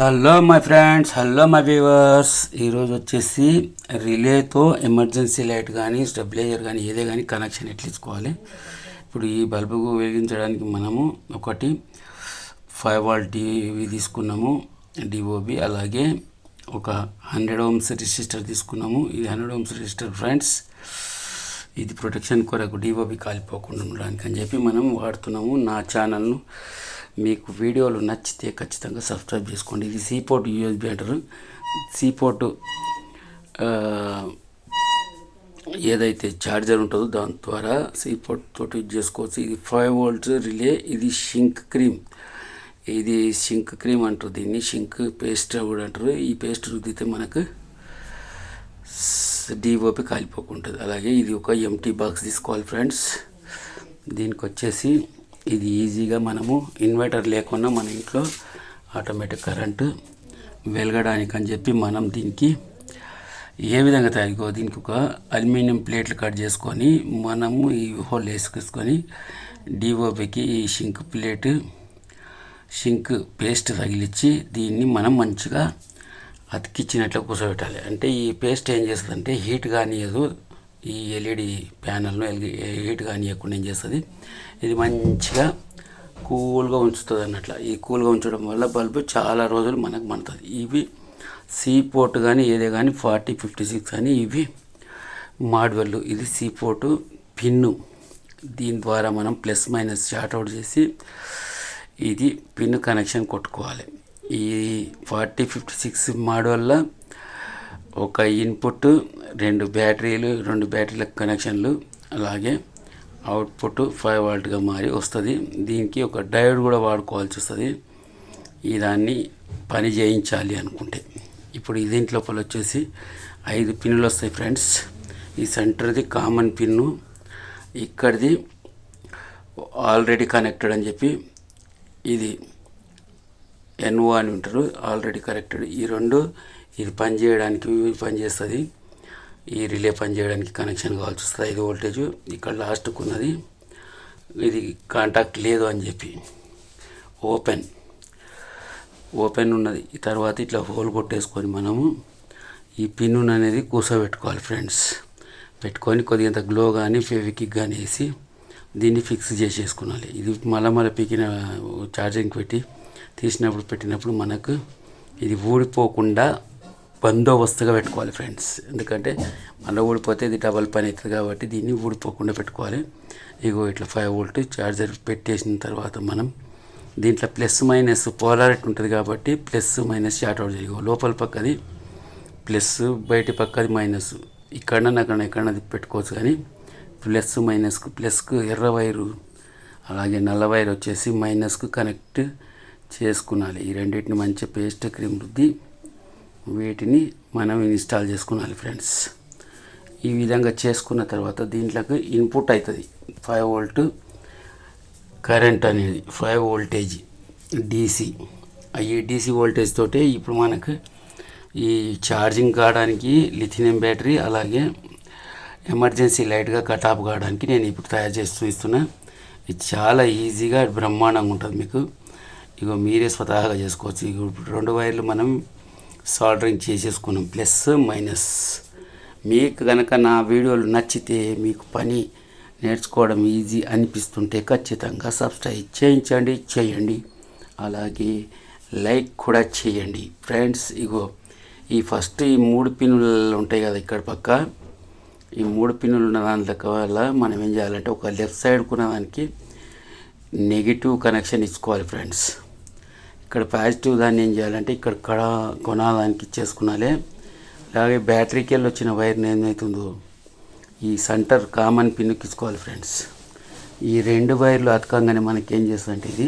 Hello my friends hello my viewers ఈరోజు వచ్చేసి రిలేతో ఎమర్జెన్సీ లైట్ కానీ స్టెబిలైజర్ కానీ ఏదే కానీ కనెక్షన్ ఎట్లా ఇచ్చుకోవాలి ఇప్పుడు ఈ బల్బు వెలిగించడానికి మనము ఒకటి ఫైవ్ వాల్ట్ టీవీ తీసుకున్నాము డిఓబి అలాగే ఒక హండ్రెడ్ ఓమ్స్ రిజిస్టర్ తీసుకున్నాము. ఇది హండ్రెడ్ ఓమ్స్ రిజిస్టర్ ఫ్రెండ్స్ ఇది ప్రొటెక్షన్ కొరకు డిఓబి కాలిపోకుండా ఉండడానికి అని చెప్పి మనం వాడుతున్నాము నా ఛానల్ను. మీకు వీడియోలు నచ్చితే ఖచ్చితంగా సబ్స్క్రైబ్ చేసుకోండి. ఇది సీపోర్ట్ యూఎస్బి అంటారు. సీపోర్ట్ ఏదైతే ఛార్జర్ ఉంటుందో దాని ద్వారా సీపోర్ట్ తోటి యూజ్ చేసుకోవచ్చు. ఇది ఫైవ్ వోల్ట్స్ రిలే ఇది షింక్ క్రీమ్ ఇది షింక్ క్రీమ్ అంటారు దీన్ని. షింక్ పేస్ట్ కూడా అంటారు. ఈ పేస్ట్ రుద్దితే మనకు డిఓపి కాలిపోకుంటుంది. అలాగే ఇది ఒక ఎంటీ బాక్స్ తీసుకోవాలి ఫ్రెండ్స్ దీనికి వచ్చేసి ఇది ఈజీగా మనము ఇన్వర్టర్ లేకుండా మన ఇంట్లో ఆటోమేటిక్ కరెంటు వెలగడానికి అని చెప్పి మనం దీనికి ఏ విధంగా తయారు దీనికి ఒక అల్యూమినియం ప్లేట్లు కట్ చేసుకొని మనము ఈ హోల్ వేసుకొని డిఓపికి ఈ షింక్ ప్లేట్ షింక్ పేస్ట్ తగిలిచ్చి దీన్ని మనం మంచిగా అతికిచ్చినట్లు కూర్చోబెట్టాలి. అంటే ఈ పేస్ట్ ఏం చేస్తుందంటే హీట్ కానియదు. ఈ ఎల్ఈడి ప్యానల్ను ఎల్ఈ హీట్ కానియకుండా ఏం చేస్తుంది? ఇది మంచిగా కూల్గా ఉంచుతుంది అన్నట్ల. ఈ కూల్గా ఉంచడం వల్ల బల్బు చాలా రోజులు మనకు మండుతుంది. ఇవి సీ పోర్ట్ కానీ ఏదే కానీ ఫార్టీ ఫిఫ్టీ సిక్స్ కానీ ఇవి మాడ్వెల్లు ఇది సీ పోర్టు పిన్ను. దీని ద్వారా మనం ప్లస్ మైనస్ షార్ట్ అవుట్ చేసి ఇది పిన్ కనెక్షన్ కొట్టుకోవాలి. ఈ ఫార్టీ ఫిఫ్టీ సిక్స్ మోడల్ల ఒక ఇన్పుట్ రెండు బ్యాటరీలు రెండు బ్యాటరీల కనెక్షన్లు అలాగే అవుట్పుట్ ఫైవ్ వాల్ట్గా మారి వస్తుంది. దీనికి ఒక డయోడ్ కూడా వాడుకోవాల్సి వస్తుంది. ఈ దాన్ని పని చేయించాలి అనుకుంటే. ఇప్పుడు దీంట్ లోపల వచ్చేసి ఐదు పిన్నులు వస్తాయి ఫ్రెండ్స్ ఈ సెంటర్ది కామన్ పిన్ను ఇక్కడిది ఆల్రెడీ కనెక్టెడ్ అని చెప్పి ఇది ఎన్ఓ అని ఉంటారు ఆల్రెడీ కనెక్టెడ్ ఈ రెండు ఇది పని చేయడానికి పని చేస్తుంది. ఈ రిలే పని చేయడానికి కనెక్షన్ కావాల్సి వస్తుంది. ఐదు వోల్టేజ్ ఇక్కడ లాస్ట్కు ఉన్నది ఇది కాంటాక్ట్ లేదు అని చెప్పి. ఓపెన్ ఓపెన్ ఉన్నది. తర్వాత ఇట్లా హోల్ కొట్టేసుకొని మనము ఈ పిన్ను అనేది కూర్చోబెట్టుకోవాలి ఫ్రెండ్స్ పెట్టుకొని కొద్దిగంత గ్లో కానీ ఫెవికిక్ కానీ వేసి దీన్ని ఫిక్స్ చేసేసుకున్నాలి ఇది మళ్ళా మళ్ళీ పీకిన ఛార్జింగ్ పెట్టి తీసినప్పుడు పెట్టినప్పుడు మనకు ఇది ఊడిపోకుండా బందోబస్తుగా పెట్టుకోవాలి ఫ్రెండ్స్. ఎందుకంటే మళ్ళీ ఊడిపోతే ఇది డబల్ పని అవుతుంది కాబట్టి దీన్ని ఊడిపోకుండా పెట్టుకోవాలి. ఇగో ఇట్లా ఫైవ్ వోల్ట్ ఛార్జర్ పెట్టేసిన తర్వాత మనం దీంట్లో ప్లస్ మైనస్ పోలారిటీ ఉంటుంది కాబట్టి ప్లస్ మైనస్ షార్ట్ అవుట్ చేయగో లోపల పక్కది ప్లస్ బయట పక్కది మైనస్. ఇక్కడ అక్కడ ఎక్కడ పెట్టుకోవచ్చు కానీ ప్లస్ మైనస్కు ప్లస్కు ఎర్ర వైరు అలాగే నల్ల వైర్ వచ్చేసి మైనస్కు కనెక్ట్ చేసుకున్నాలి ఈ రెండింటిని మంచి పేస్ట్ క్రీమ్ రుద్ది వీటిని మనం ఇన్స్టాల్ చేసుకోవాలి ఫ్రెండ్స్ ఈ విధంగా చేసుకున్న తర్వాత దీంట్లోకి ఇన్పుట్ అవుతుంది ఫైవ్ వోల్ట్ కరెంట్ అనేది ఫైవ్ వోల్టేజ్ డీసీ ఈ డీసీ వోల్టేజ్ తోటే ఇప్పుడు మనకు ఈ ఛార్జింగ్ కావడానికి లిథినియం బ్యాటరీ అలాగే ఎమర్జెన్సీ లైట్గా కట్ ఆఫ్ కావడానికి నేను ఇప్పుడు తయారు చేసి చూస్తున్నా ఇది చాలా ఈజీగా బ్రహ్మాండంగా ఉంటుంది మీకు. ఇగో మీరే స్వతహాగా చేసుకోవచ్చు. ఇప్పుడు రెండు వైర్లు మనం సాల్డరింగ్ చేసేసుకున్నాం ప్లస్ మైనస్. మీకు కనుక నా వీడియోలు నచ్చితే మీకు పని నేర్చుకోవడం ఈజీ అనిపిస్తుంటే ఖచ్చితంగా సబ్స్క్రైబ్ చేయించండి చేయండి. అలాగే లైక్ కూడా చేయండి. ఫ్రెండ్స్ ఇగో ఈ ఫస్ట్ ఈ మూడు పిన్నులు ఉంటాయి కదా ఇక్కడ పక్క. ఈ మూడు పిన్నులు ఉన్న దాని వల్ల మనం ఏం చేయాలంటే ఒక లెఫ్ట్ సైడ్ కొన్న దానికి నెగిటివ్ కనెక్షన్ ఇచ్చుకోవాలి ఫ్రెండ్స్. ఇక్కడ పాజిటివ్ దాన్ని ఏం చేయాలంటే ఇక్కడ కడ కొనాలని ఇచ్చేసుకున్నాలే అలాగే బ్యాటరీకి వెళ్ళి వచ్చిన వైర్ని ఏమవుతుందో ఈ సెంటర్ కామన్ పిన్నుకి ఇచ్చుకోవాలి ఫ్రెండ్స్. ఈ రెండు వైర్లు అతకంగానే మనకి ఏం చేస్తుందంటే ఇది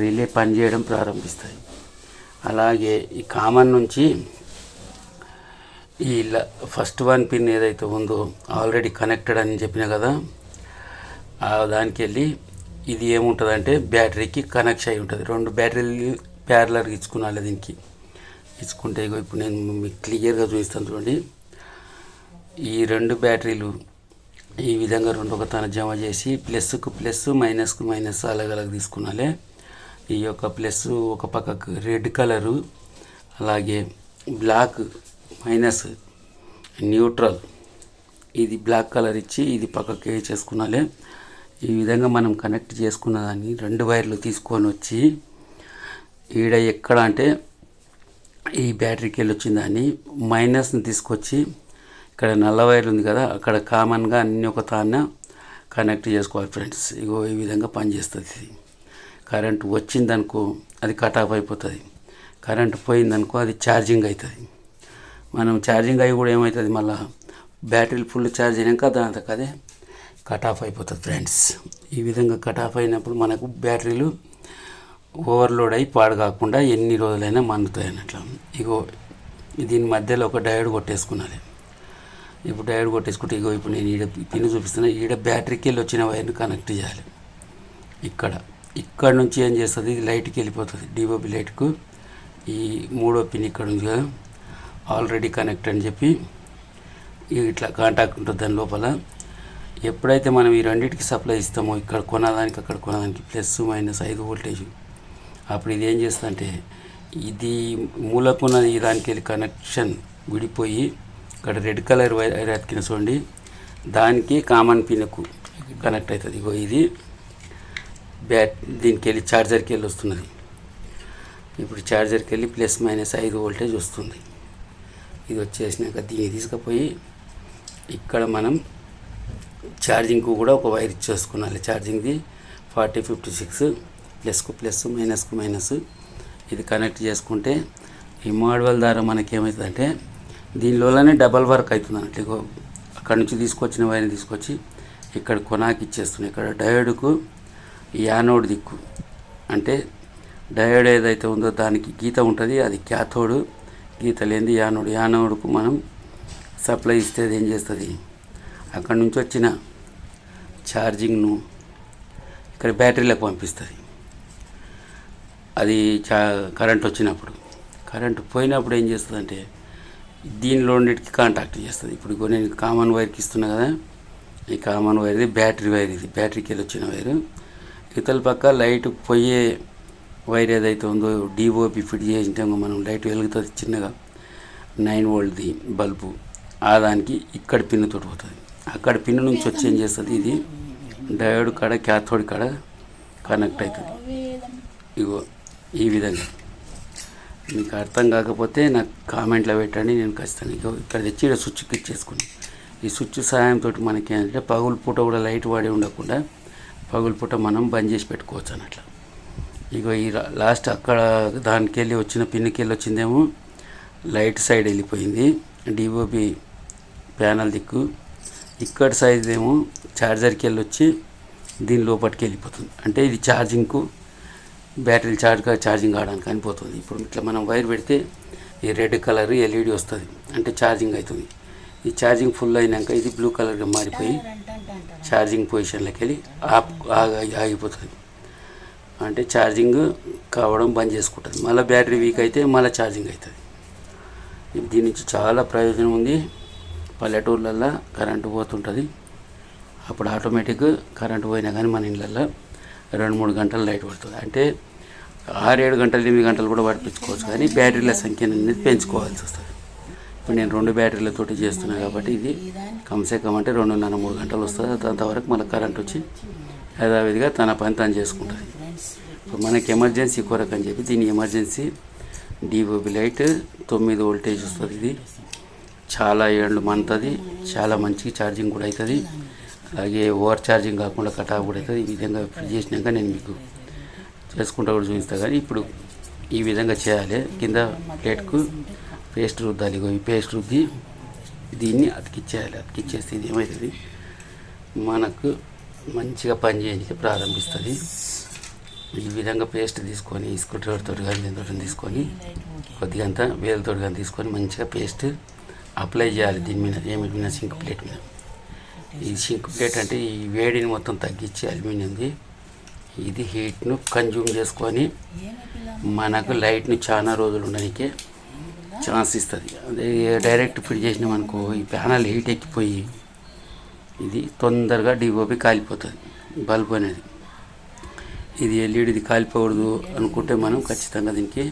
రిలే పనిచేయడం ప్రారంభిస్తాయి. అలాగే ఈ కామన్ నుంచి ఈ ఫస్ట్ వన్ పిన్ ఏదైతే ఉందో ఆల్రెడీ కనెక్టెడ్ అని చెప్పిన కదా ఆ దానికి వెళ్ళి ఇది ఏముంటుందంటే బ్యాటరీకి కనెక్ట్ అయి ఉంటుంది. రెండు బ్యాటరీలు ప్యారలర్గా ఇచ్చుకున్నాలి దీనికి. ఇచ్చుకుంటే ఇప్పుడు నేను మీకు క్లియర్గా చూపిస్తాను చూడండి. ఈ రెండు బ్యాటరీలు ఈ విధంగా రెండు ఒక తన జమ చేసి ప్లస్కు ప్లస్ మైనస్కు మైనస్ అలాగ అలాగ తీసుకున్నాలే ఈ యొక్క ప్లస్ ఒక పక్కకు రెడ్ కలరు అలాగే బ్లాక్ మైనస్ న్యూట్రల్. ఇది బ్లాక్ కలర్ ఇచ్చి ఇది పక్కకి చేసుకున్నాలే ఈ విధంగా మనం కనెక్ట్ చేసుకున్న దాన్ని రెండు వైర్లు తీసుకొని వచ్చి ఈడ ఎక్కడ అంటే ఈ బ్యాటరీకి వెళ్ళి వచ్చిన దాన్ని మైనస్ని తీసుకొచ్చి ఇక్కడ నల్ల వైర్ ఉంది కదా అక్కడ కామన్గా అన్ని ఒక తాన్న కనెక్ట్ చేసుకోవాలి ఫ్రెండ్స్ ఇగో ఈ విధంగా పనిచేస్తుంది. ఇది కరెంట్ వచ్చిందనుకో అది కట్ ఆఫ్ అయిపోతుంది. కరెంట్ పోయిందనుకో అది ఛార్జింగ్ అవుతుంది మనం ఛార్జింగ్ అయ్యి కూడా ఏమవుతుంది మళ్ళీ? బ్యాటరీలు ఫుల్ ఛార్జ్ అయినాక దాని అదే కట్ ఆఫ్ అయిపోతుంది ఫ్రెండ్స్ ఈ విధంగా కట్ ఆఫ్ అయినప్పుడు మనకు బ్యాటరీలు ఓవర్లోడ్ అయి పాడు కాకుండా ఎన్ని రోజులైనా మన్నుతాయి అన్నట్లు ఇగో దీని మధ్యలో ఒక డయోడ్ కొట్టేసుకున్నది ఇప్పుడు డయోడ్ కొట్టేసుకుంటే ఇగో ఇప్పుడు నేను ఈడ పిన్ చూపిస్తున్నా ఈడ బ్యాటరీకి వెళ్ళి వచ్చిన వైర్ని కనెక్ట్ చేయాలి. ఇక్కడ. ఇక్కడ నుంచి ఏం చేస్తుంది? ఇది లైట్కి వెళ్ళిపోతుంది. డిఓబి లైట్కు. ఈ మూడో పిన్ ఇక్కడ ఉంది కదా. ఆల్రెడీ కనెక్ట్ అని చెప్పి ఇట్లా కాంటాక్ట్ ఉంటుంది దాని లోపల. ఎప్పుడైతే మనం ఈ రెండింటికి సప్లై ఇస్తామో ఇక్కడ కొనదానికి అక్కడ కొనదానికి ప్లస్ మైనస్ ఐదు వోల్టేజ్ అప్పుడు ఇది ఏం చేస్తుందంటే ఇది మూలకున్న ఈ దానికి వెళ్ళి కనెక్షన్ విడిపోయి ఇక్కడ రెడ్ కలర్ వైర్ అతికిన చూడండి దానికి కామన్ పిన్కు కనెక్ట్ అవుతుంది. ఇగో ఇది బ్యాట్ దీనికి వెళ్ళి ఛార్జర్కి వెళ్ళి వస్తున్నది. ఇప్పుడు ఛార్జర్కి వెళ్ళి ప్లస్ మైనస్ ఐదు వోల్టేజ్ వస్తుంది. ఇది వచ్చేసినాక దీన్ని తీసుకుపోయి ఇక్కడ మనం ఛార్జింగ్కు కూడా ఒక వైర్ ఇచ్చేసుకోవాలి ఛార్జింగ్ది ఫార్టీ ఫిఫ్టీ సిక్స్ ప్లస్కు ప్లస్ మైనస్కు మైనస్ ఇది కనెక్ట్ చేసుకుంటే ఈ మోడల్ ద్వారా మనకి ఏమవుతుందంటే దీనిలోనే డబల్ వర్క్ అవుతుంది అన్నట్లు అక్కడ నుంచి తీసుకొచ్చిన వైర్ని తీసుకొచ్చి ఇక్కడ కొనాకి ఇచ్చేస్తుంది ఇక్కడ డయోడ్కు యానోడ్ దిక్కు అంటే డయోడ్ ఏదైతే ఉందో దానికి గీత ఉంటుంది అది క్యాథోడ్ గీత లేనిది యానోడ్. యానోడ్కు మనం సప్లై ఇస్తే అది ఏం చేస్తుంది? అక్కడి నుంచి వచ్చిన ఛార్జింగ్ను ఇక్కడ బ్యాటరీలకు పంపిస్తుంది. అది చా కరెంట్ వచ్చినప్పుడు. కరెంట్ పోయినప్పుడు ఏం చేస్తుందంటే దీనిలో రెండింటికి కాంటాక్ట్ చేస్తుంది. ఇప్పుడు నేను కామన్ వైర్కి ఇస్తున్నా కదా ఈ కామన్ వైర్ది బ్యాటరీ వైర్ ఇది. బ్యాటరీకి వెళ్ళి వచ్చిన వైరు. ఇతల పక్క లైట్ పోయే వైర్ ఏదైతే ఉందో డిఓపి ఫిట్ చేసినామో మనం లైట్ వెలుగుతుంది చిన్నగా. నైన్ వోల్ట్ది బల్బు. ఆ దానికి ఇక్కడ పిన్ తోటి పోతుంది. అక్కడ పిన్ నుంచి వచ్చి ఏం చేస్తుంది ఇది? డయోడ్ కాడ క్యాథోడ్ కాడ కనెక్ట్ అవుతుంది. ఇగో ఈ విధంగా. మీకు అర్థం కాకపోతే నాకు కామెంట్లో పెట్టండి నేను ఖచ్చితంగా ఇగో ఇక్కడ తెచ్చి ఇక్కడ స్విచ్కి చేసుకుని. ఈ స్విచ్ సహాయంతో మనకి ఏంటంటే పగులు పూట కూడా లైట్ వాడి ఉండకుండా పగులు పూట మనం బంద్ చేసి పెట్టుకోవచ్చు అన్నట్లు. ఇగో ఈ లాస్ట్ అక్కడ దానికి వెళ్ళి వచ్చిన పిన్నికి వెళ్ళి వచ్చిందేమో లైట్ సైడ్ వెళ్ళిపోయింది. డిఓబి ప్యానల్ దిక్కు. ఇక్కడ సైజ్ ఏమో ఛార్జర్కి వెళ్ళి వచ్చి దీని లోపలికి వెళ్ళిపోతుంది. అంటే ఇది ఛార్జింగ్కు బ్యాటరీ ఛార్జ్ ఛార్జింగ్ కావడానికి అనిపోతుంది ఇప్పుడు ఇట్లా మనం వైర్ పెడితే ఈ రెడ్ కలర్ ఎల్ఈడి వస్తుంది. అంటే ఛార్జింగ్ అవుతుంది ఈ ఛార్జింగ్ ఫుల్ అయినాక ఇది బ్లూ కలర్గా మారిపోయి ఛార్జింగ్ పొజిషన్లోకి వెళ్ళి ఆప్ ఆగి- ఆగిపోతుంది. అంటే ఛార్జింగ్ కావడం బంద్ చేసుకుంటుంది. మళ్ళీ బ్యాటరీ వీక్ అయితే మళ్ళీ ఛార్జింగ్ అవుతుంది దీని నుంచి చాలా ప్రయోజనం ఉంది. పల్లెటూర్లల్లో కరెంటు పోతుంటుంది. అప్పుడు ఆటోమేటిక్ కరెంటు పోయినా కానీ మన ఇళ్ళల్లో రెండు మూడు గంటలు లైట్ పడుతుంది. అంటే ఆరేడు గంటలు ఎనిమిది గంటలు కూడా పడిపించుకోవచ్చు కానీ బ్యాటరీల సంఖ్యను అనేది పెంచుకోవాల్సి వస్తుంది. ఇప్పుడు నేను రెండు బ్యాటరీలతోటి చేస్తున్నా కాబట్టి ఇది కమ్సే కమ్ అంటే రెండున్నర మూడు గంటలు వస్తుంది. అంతవరకు మళ్ళీ కరెంట్ వచ్చి యథావిధిగా తన పని తను చేసుకుంటుంది. ఇప్పుడు మనకి ఎమర్జెన్సీ కొరకు అని చెప్పి దీని ఎమర్జెన్సీ డిఓబి లైట్ తొమ్మిది వోల్టేజ్ వస్తుంది ఇది. చాలా ఏళ్ళు మంతుంది చాలా మంచి ఛార్జింగ్ కూడా అవుతుంది అలాగే ఓవర్ ఛార్జింగ్ కాకుండా కట్ ఆఫ్ కూడా అవుతుంది ఈ విధంగా ఫిట్ చేసినాక నేను మీకు చేసుకుంటా కూడా చూపిస్తాను కానీ ఇప్పుడు ఈ విధంగా చేయాలి. కింద ప్లేట్కు పేస్ట్ రుద్దాలి. ఇగో ఈ పేస్ట్ రుద్ది దీన్ని అతికిచ్చేయాలి. అతికిచ్చేస్తే ఇది ఏమవుతుంది మనకు మంచిగా పనిచేయడానికి ప్రారంభిస్తుంది. ఈ విధంగా పేస్ట్ తీసుకొని స్క్రూ తోటి కానీ దీంతో తీసుకొని కొద్దిగా అంతా వేలతో కానీ తీసుకొని మంచిగా పేస్ట్ అప్లై చేయాలి దీని మీద ఏమిటి మీద సింక్ ప్లేట్ మీద. ఈ సింక్ ప్లేట్ అంటే ఈ వేడిని మొత్తం తగ్గించి అల్యూమినియంది ఇది హీట్ను కన్జ్యూమ్ చేసుకొని మనకు లైట్ని చాలా రోజులు ఉండడానికి ఛాన్స్ ఇస్తుంది. అదే డైరెక్ట్ ఫిట్ చేసినాం అనుకో ఈ ప్యానల్ హీట్ ఎక్కిపోయి ఇది తొందరగా డిఓపి కాలిపోతుంది బల్బ్ అనేది. ఇది ఎల్ఈడిది కాలిపోకూడదు అనుకుంటే మనం ఖచ్చితంగా దీనికి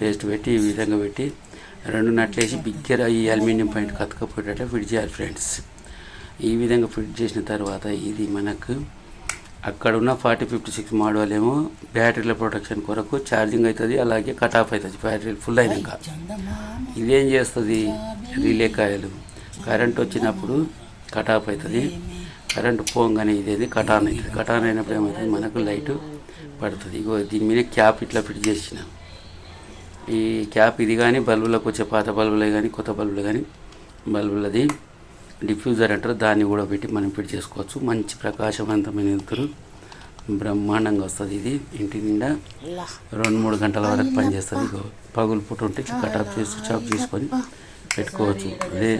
పేస్ట్ పెట్టి ఈ విధంగా పెట్టి రెండు నట్లేసి బిగ్గర ఈ అల్యూమినియం పాయింట్ కతకపోయేటట్లు ఫిట్ చేయాలి ఫ్రెండ్స్ ఈ విధంగా ఫిట్ చేసిన తర్వాత ఇది మనకు అక్కడ ఉన్న ఫార్టీ ఫిఫ్టీ సిక్స్ మోడల్ ఏమో బ్యాటరీల ప్రొటెక్షన్ కొరకు ఛార్జింగ్ అవుతుంది అలాగే కట్ ఆఫ్ అవుతుంది బ్యాటరీ ఫుల్ అయినాక. ఇదేం చేస్తుంది? రిలే కాయలు. కరెంట్ వచ్చినప్పుడు కట్ ఆఫ్ అవుతుంది. కరెంట్ పోగానే ఇదేది కటాన్ అవుతుంది. కటాన్ అయినప్పుడు ఏమవుతుంది? మనకు లైట్ పడుతుంది. ఇగో దీని మీద క్యాప్ ఇట్లా ఫిట్ చేసినాం. ఈ క్యాప్ ఇది కానీ బల్బులకు వచ్చే పాత బల్బులే కానీ కొత్త బల్బులే కానీ బల్బులది డిఫ్యూజర్ అంటారు. దాన్ని కూడా పెట్టి మనం ఫిట్ చేసుకోవచ్చు. మంచి ప్రకాశవంతమైన ఎత్తులు బ్రహ్మాండంగా వస్తుంది ఇది. ఇంటి నిండా రెండు మూడు గంటల వరకు పనిచేస్తుంది పగులు పుట్టు ఉంటే కట్ ఆఫ్ చేసి ఆఫ్ చేసుకొని పెట్టుకోవచ్చు. అదే.